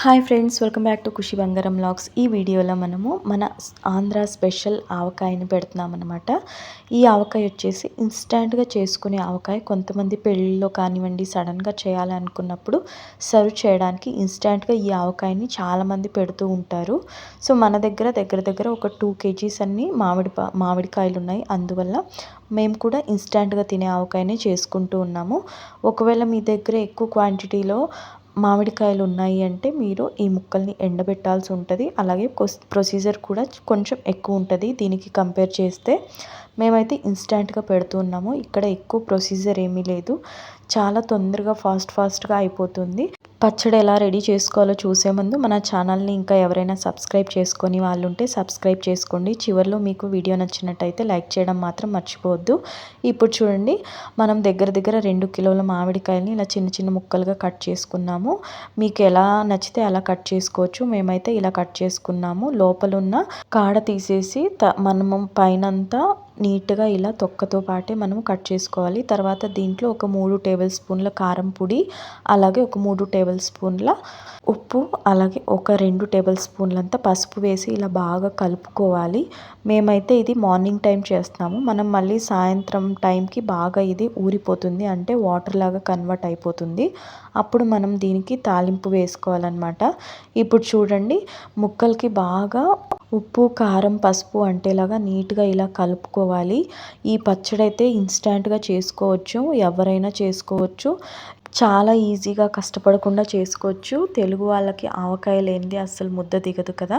Hi friends welcome back to Khushi Bangaram vlogs ఈ వీడియోలో మనము మన ఆంధ్ర స్పెషల్ ఆవకాయని పెడుతున్నాం అనమాట ఈ ఆవకాయ వచ్చేసి ఇన్స్టాంట్గా చేసుకునే ఆవకాయ. కొంతమంది పెళ్ళిళ్ళలో కానివ్వండి సడన్గా చేయాలనుకున్నప్పుడు సర్వ్ చేయడానికి ఇన్స్టాంట్గా ఈ ఆవకాయని చాలామంది పెడుతూ ఉంటారు. సో మన దగ్గర దగ్గర దగ్గర ఒక టూ కేజీస్ అన్ని మామిడి మామిడికాయలు ఉన్నాయి అందువల్ల మేము కూడా ఇన్స్టాంట్గా తినే ఆవకాయనే చేసుకుంటూ ఉన్నాము. ఒకవేళ మీ దగ్గర ఎక్కువ క్వాంటిటీలో మామిడికాయలు ఉన్నాయి అంటే మీరు ఈ ముక్కల్ని ఎండబెట్టాల్సి ఉంటుంది. అలాగే ప్రొసీజర్ కూడా కొంచెం ఎక్కువ ఉంటుంది. దీనికి కంపేర్ చేస్తే మేమైతే ఇన్స్టెంట్గా పెడుతున్నాము ఇక్కడ ఎక్కువ ప్రొసీజర్ ఏమీ లేదు. చాలా తొందరగా ఫాస్ట్ ఫాస్ట్గా అయిపోతుంది. పచ్చడి ఎలా రెడీ చేసుకోవాలో చూసే ముందు మన ఛానల్ని ఇంకా ఎవరైనా సబ్స్క్రైబ్ చేసుకొని వాళ్ళు ఉంటే సబ్స్క్రైబ్ చేసుకోండి. చివరిలో మీకు వీడియో నచ్చినట్టయితే లైక్ చేయడం మాత్రం మర్చిపోవద్దు. ఇప్పుడు చూడండి మనం దగ్గర దగ్గర రెండు కిలోల మామిడికాయలని ఇలా చిన్న చిన్న ముక్కలుగా కట్ చేసుకున్నాము. మీకు ఎలా నచ్చితే అలా కట్ చేసుకోవచ్చు. మేమైతే ఇలా కట్ చేసుకున్నాము. లోపల ఉన్న కాడ తీసేసి త మనము పైనంతా నీట్గా ఇలా తొక్కతో పాటే మనం కట్ చేసుకోవాలి. తర్వాత దీంట్లో ఒక మూడు టేబుల్ స్పూన్ల కారం పొడి అలాగే ఒక మూడు టేబుల్ టేబుల్ స్పూన్ల ఉప్పు అలాగే ఒక రెండు టేబుల్ స్పూన్లంతా పసుపు వేసి ఇలా బాగా కలుపుకోవాలి. మేమైతే ఇది మార్నింగ్ టైం చేస్తున్నాము. మనం మళ్ళీ సాయంత్రం టైంకి బాగా ఇది ఊరిపోతుంది. అంటే వాటర్ లాగా కన్వర్ట్ అయిపోతుంది. అప్పుడు మనం దీనికి తాలింపు వేసుకోవాలన్నమాట. ఇప్పుడు చూడండి ముక్కలకి బాగా ఉప్పు కారం పసుపు అంటేలాగా నీట్గా ఇలా కలుపుకోవాలి. ఈ పచ్చడి అయితే ఇన్స్టాంట్గా చేసుకోవచ్చు. ఎవరైనా చేసుకోవచ్చు. చాలా ఈజీగా కష్టపడకుండా చేసుకోవచ్చు. తెలుగు వాళ్ళకి ఆవకాయ లేనిది అస్సలు ముద్ద దిగదు కదా.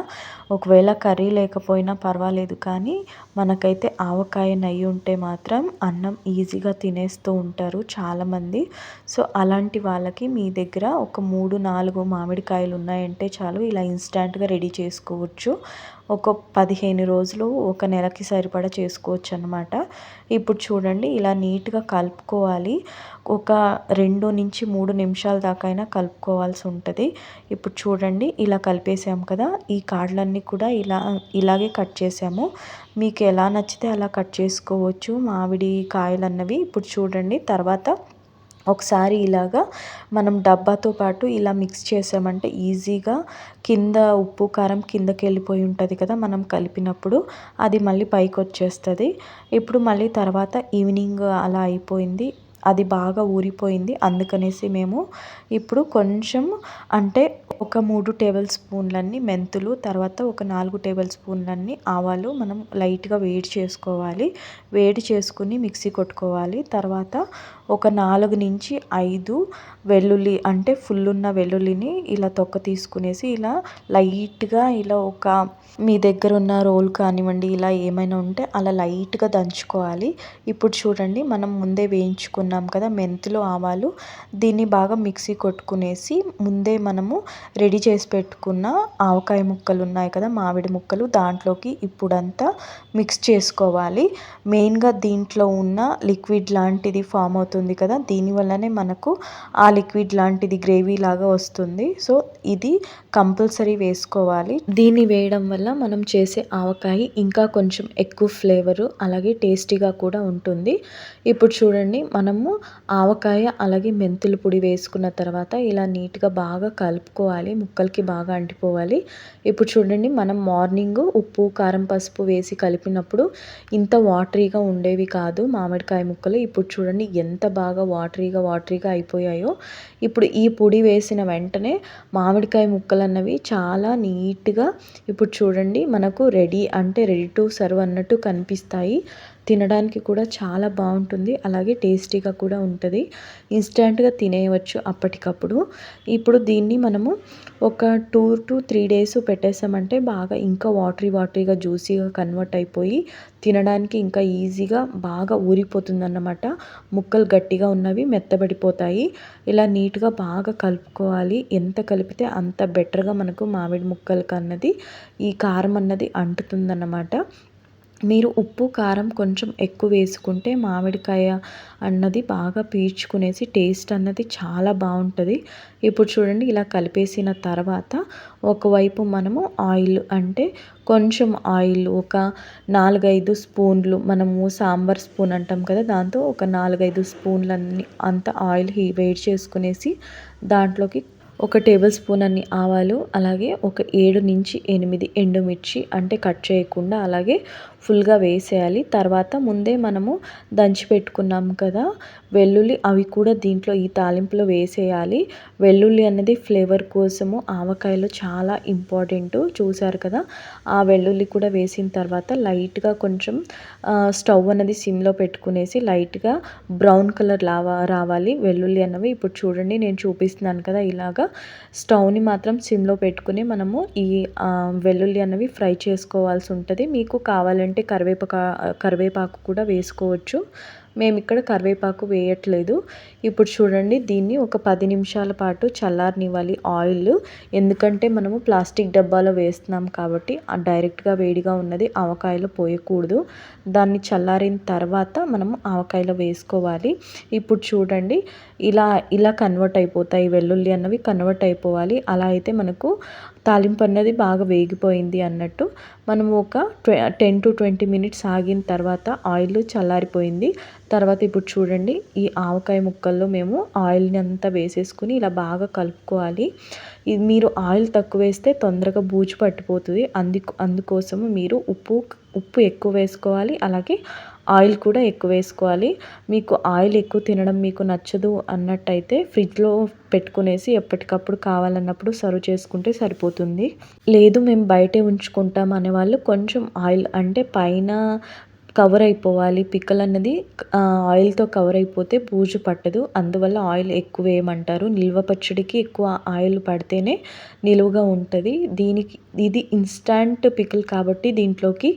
ఒకవేళ కర్రీ లేకపోయినా పర్వాలేదు కానీ మనకైతే ఆవకాయ నెయ్యి ఉంటే మాత్రం అన్నం ఈజీగా తినేస్తూ ఉంటారు చాలామంది సో అలాంటి వాళ్ళకి మీ దగ్గర ఒక మూడు నాలుగు మామిడికాయలు ఉన్నాయంటే చాలు ఇలా ఇన్స్టాంట్గా రెడీ చేసుకోవచ్చు. ఒక పదిహేను రోజులు ఒక నెలకి సరిపడా చేసుకోవచ్చు అనమాట ఇప్పుడు చూడండి ఇలా నీట్గా కలుపుకోవాలి. ఒక రెండు నుంచి మూడు నిమిషాల దాకా అయినా కలుపుకోవాల్సి ఉంటుంది. ఇప్పుడు చూడండి ఇలా కలిపేసాము కదా ఈ కాడలన్నీ కూడా ఇలా ఇలాగే కట్ చేసాము. మీకు ఎలా నచ్చితే అలా కట్ చేసుకోవచ్చు. మామిడి కాయలు అన్నవి ఇప్పుడు చూడండి తర్వాత ఒకసారి ఇలాగా మనం డబ్బాతో పాటు ఇలా మిక్స్ చేసామంటే ఈజీగా కింద ఉప్పు కారం కిందకి వెళ్ళిపోయి ఉంటుంది కదా మనం కలిపినప్పుడు. అది మళ్ళీ పైకి వచ్చేస్తుంది. ఇప్పుడు మళ్ళీ తర్వాత ఈవినింగ్ అలా అయిపోయింది. అది బాగా ఊరిపోయింది. అందుకనేసి మేము ఇప్పుడు కొంచెం అంటే ఒక మూడు టేబుల్ స్పూన్లన్నీ మెంతులు తర్వాత ఒక నాలుగు టేబుల్ స్పూన్లన్నీ ఆవాలు మనం లైట్గా వేడి చేసుకోవాలి. వేడి చేసుకుని మిక్సీ కొట్టుకోవాలి. తర్వాత ఒక నాలుగు నుంచి ఐదు వెల్లుల్లి అంటే ఫుల్ ఉన్న వెల్లుల్లిని ఇలా తొక్క తీసుకునేసి ఇలా లైట్గా ఇలా ఒక మీ దగ్గర ఉన్న రోల్ కానివ్వండి ఇలా ఏమైనా ఉంటే అలా లైట్గా దంచుకోవాలి. ఇప్పుడు చూడండి మనం ముందే వేయించుకున్నాం కదా మెంతులు ఆవాలు. దీన్ని బాగా మిక్సీ కొట్టుకునేసి ముందే మనము రెడీ చేసి పెట్టుకున్న ఆవకాయ ముక్కలు ఉన్నాయి కదా మామిడి ముక్కలు దాంట్లోకి ఇప్పుడంతా మిక్స్ చేసుకోవాలి. మెయిన్గా దీంట్లో ఉన్న లిక్విడ్ లాంటిది ఫామ్ అవుతుంది కదా దీనివల్లనే మనకు ఆ లిక్విడ్ లాంటిది గ్రేవీ లాగా వస్తుంది. సో ఇది కంపల్సరీ వేసుకోవాలి. దీన్ని వేయడం వల్ల మనం చేసే ఆవకాయ ఇంకా కొంచెం ఎక్కువ ఫ్లేవరు అలాగే టేస్టీగా కూడా ఉంటుంది. ఇప్పుడు చూడండి మనము ఆవకాయ అలాగే మెంతుల పొడి వేసుకున్న తర్వాత ఇలా నీట్గా బాగా కలుపుకోవాలి ముక్కలకి బాగా అంటిపోవాలి. ఇప్పుడు చూడండి మనం మార్నింగ్ ఉప్పు కారం పసుపు వేసి కలిపినప్పుడు ఇంత వాటరీగా ఉండేవి కాదు మామిడికాయ ముక్కలు. ఇప్పుడు చూడండి ఎంత బాగా వాటరీగా వాటరీగా అయిపోయాయో ఇప్పుడు ఈ పొడి వేసిన వెంటనే మామిడికాయ ముక్కలు అన్నవి చాలా నీట్గా ఇప్పుడు చూడండి మనకు రెడీ అంటే రెడీ టు సర్వ్ అన్నట్టు కనిపిస్తాయి. తినడానికి కూడా చాలా బాగుంటుంది. అలాగే టేస్టీగా కూడా ఉంటుంది. ఇన్స్టెంట్గా తినేయవచ్చు అప్పటికప్పుడు. ఇప్పుడు దీన్ని మనము ఒక టూ టు త్రీ డేస్ పెట్టేసామంటే బాగా ఇంకా వాటరీ వాటరీగా జ్యూసీగా కన్వర్ట్ అయిపోయి తినడానికి ఇంకా ఈజీగా బాగా ఊరిపోతుందన్నమాట. ముక్కలు గట్టిగా ఉన్నవి మెత్తబడిపోతాయి. ఇలా నీట్గా బాగా కలుపుకోవాలి. ఎంత కలిపితే అంత బెటర్గా మనకు మామిడి ముక్కలకి అన్నది ఈ కారం అన్నది అంటుతుందన్నమాట. మీరు ఉప్పు కారం కొంచెం ఎక్కువ వేసుకుంటే మామిడికాయ అన్నది బాగా పీల్చుకునేసి టేస్ట్ అన్నది చాలా బాగుంటుంది. ఇప్పుడు చూడండి ఇలా కలిపేసిన తర్వాత ఒకవైపు మనము ఆయిల్ అంటే కొంచెం ఆయిల్ ఒక నాలుగైదు స్పూన్లు మనము సాంబార్ స్పూన్ అంటాం కదా దాంతో ఒక నాలుగైదు స్పూన్లన్నీ అంత ఆయిల్ వేడి చేసుకునేసి దాంట్లోకి ఒక టేబుల్ స్పూన్ అన్ని ఆవాలు అలాగే ఒక ఏడు నుంచి ఎనిమిది ఎండుమిర్చి అంటే కట్ చేయకుండా అలాగే ఫుల్గా వేసేయాలి. తర్వాత ముందే మనము దంచి పెట్టుకున్నాం కదా వెల్లుల్లి అవి కూడా దీంట్లో ఈ తాలింపులో వేసేయాలి. వెల్లుల్లి అనేది ఫ్లేవర్ కోసము ఆవకాయలో చాలా ఇంపార్టెంట్ చూసారు కదా. ఆ వెల్లుల్లి కూడా వేసిన తర్వాత లైట్గా కొంచెం స్టవ్ అనేది సిమ్లో పెట్టుకునేసి లైట్గా బ్రౌన్ కలర్ లావా రావాలి. వెల్లుల్లి అన్నవి ఇప్పుడు చూడండి నేను చూపిస్తున్నాను కదా ఇలాగా. స్టవ్ని మాత్రం సిమ్లో పెట్టుకుని మనము ఈ వెల్లుల్లి అన్నవి ఫ్రై చేసుకోవాల్సి ఉంటుంది. మీకు కావాలంటే కరివేపాకు కరివేపాకు కూడా వేసుకోవచ్చు. మేము ఇక్కడ కరివేపాకు వేయట్లేదు. ఇప్పుడు చూడండి దీన్ని ఒక పది నిమిషాల పాటు చల్లారనివ్వాలి ఆయిల్. ఎందుకంటే మనము ప్లాస్టిక్ డబ్బాలో వేస్తున్నాం కాబట్టి డైరెక్ట్గా వేడిగా ఉన్నది ఆవకాయలో పోయకూడదు. దాన్ని చల్లారిన తర్వాత మనము ఆవకాయలో వేసుకోవాలి. ఇప్పుడు చూడండి ఇలా ఇలా కన్వర్ట్ అయిపోతాయి. వెల్లుల్లి అన్నవి కన్వర్ట్ అయిపోవాలి. అలా అయితే మనకు తాలింపు అన్నది బాగా వేగిపోయింది అన్నట్టు మనము ఒక టెన్ టు ట్వంటీ మినిట్స్ ఆగిన తర్వాత ఆయిల్ చల్లారిపోయింది. తర్వాత ఇప్పుడు చూడండి ఈ ఆవకాయ ముక్కల్లో మేము ఆయిల్ని అంతా వేసేసుకుని ఇలా బాగా కలుపుకోవాలి. ఇది మీరు ఆయిల్ తక్కువ వేస్తే తొందరగా బూజు పట్టిపోతుంది. అందుకు అందుకోసము మీరు ఉప్పు ఉప్పు ఎక్కువ వేసుకోవాలి. అలాగే ఆయిల్ కూడా ఎక్కువ వేసుకోవాలి. మీకు ఆయిల్ ఎక్కువ తినడం మీకు నచ్చదు అన్నట్టయితే ఫ్రిడ్జ్లో పెట్టుకునేసి ఎప్పటికప్పుడు కావాలన్నప్పుడు సర్వ్ చేసుకుంటే సరిపోతుంది. లేదు మేము బయటే ఉంచుకుంటాం అనేవాళ్ళు కొంచెం ఆయిల్ అంటే పైన కవర్ అయిపోవాలి. పిక్కలు అన్నది ఆయిల్తో కవర్ అయిపోతే బూజు పట్టదు. అందువల్ల ఆయిల్ ఎక్కువ వేయమంటారు. నిల్వ పచ్చడికి ఎక్కువ ఆయిల్ పడితేనే నిలువుగా ఉంటుంది. దీనికి ఇది ఇన్స్టాంట్ పికిల్ కాబట్టి దీంట్లోకి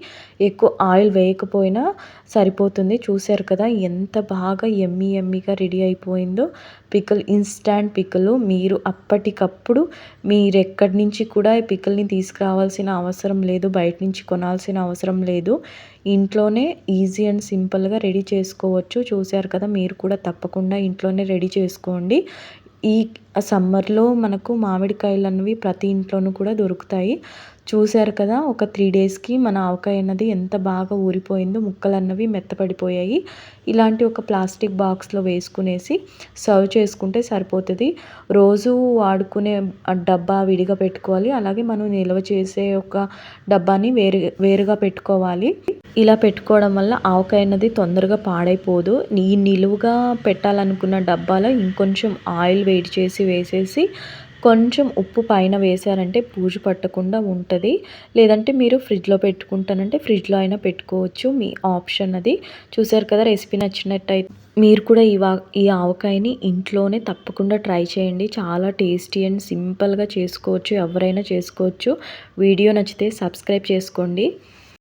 ఎక్కువ ఆయిల్ వేయకపోయినా సరిపోతుంది. చూశారు కదా ఎంత బాగా ఎమ్మి ఎమ్మిగా రెడీ అయిపోయిందో పిక్కలు ఇన్స్టాంట్ పిక్కలు మీరు అప్పటికప్పుడు మీరు ఎక్కడి నుంచి కూడా ఈ పికల్ని తీసుకురావాల్సిన అవసరం లేదు. బయట నుంచి కొనాల్సిన అవసరం లేదు. ఇంట్లోనే ఈజీ అండ్ సింపుల్గా రెడీ చేసుకోవచ్చు. చూశారు కదా మీరు కూడా తప్పకుండా ఇంట్లోనే రెడీ చేసుకోండి. ఈ సమ్మర్లో మనకు మామిడికాయలు అన్నవి ప్రతి ఇంట్లోనూ కూడా దొరుకుతాయి. చూశారు కదా ఒక త్రీ డేస్కి మన ఆవకాయ అన్నది ఎంత బాగా ఊరిపోయిందో ముక్కలు అన్నవి మెత్తపడిపోయాయి. ఇలాంటి ఒక ప్లాస్టిక్ బాక్స్లో వేసుకునేసి సర్వ్ చేసుకుంటే సరిపోతుంది. రోజు వాడుకునే డబ్బా విడిగా పెట్టుకోవాలి. అలాగే మనం నిల్వ చేసే ఒక డబ్బాని వేరు వేరుగా పెట్టుకోవాలి. ఇలా పెట్టుకోవడం వల్ల ఆవకాయ అన్నది తొందరగా పాడైపోదు. ఈ నిలువుగా పెట్టాలనుకున్న డబ్బాలో ఇంకొంచెం ఆయిల్ వేడి చేసి వేసేసి కొంచెం ఉప్పు పైన వేసారంటే పూజ పట్టకుండా ఉంటుంది. లేదంటే మీరు ఫ్రిడ్జ్లో పెట్టుకుంటానంటే ఫ్రిడ్జ్లో అయినా పెట్టుకోవచ్చు. మీ ఆప్షన్ అది. చూసారు కదా రెసిపీ నచ్చినట్టయితే మీరు కూడా ఈ వా ఈ ఆవకాయని ఇంట్లోనే తప్పకుండా ట్రై చేయండి. చాలా టేస్టీ అండ్ సింపుల్గా చేసుకోవచ్చు. ఎవరైనా చేసుకోవచ్చు. వీడియో నచ్చితే సబ్స్క్రైబ్ చేసుకోండి.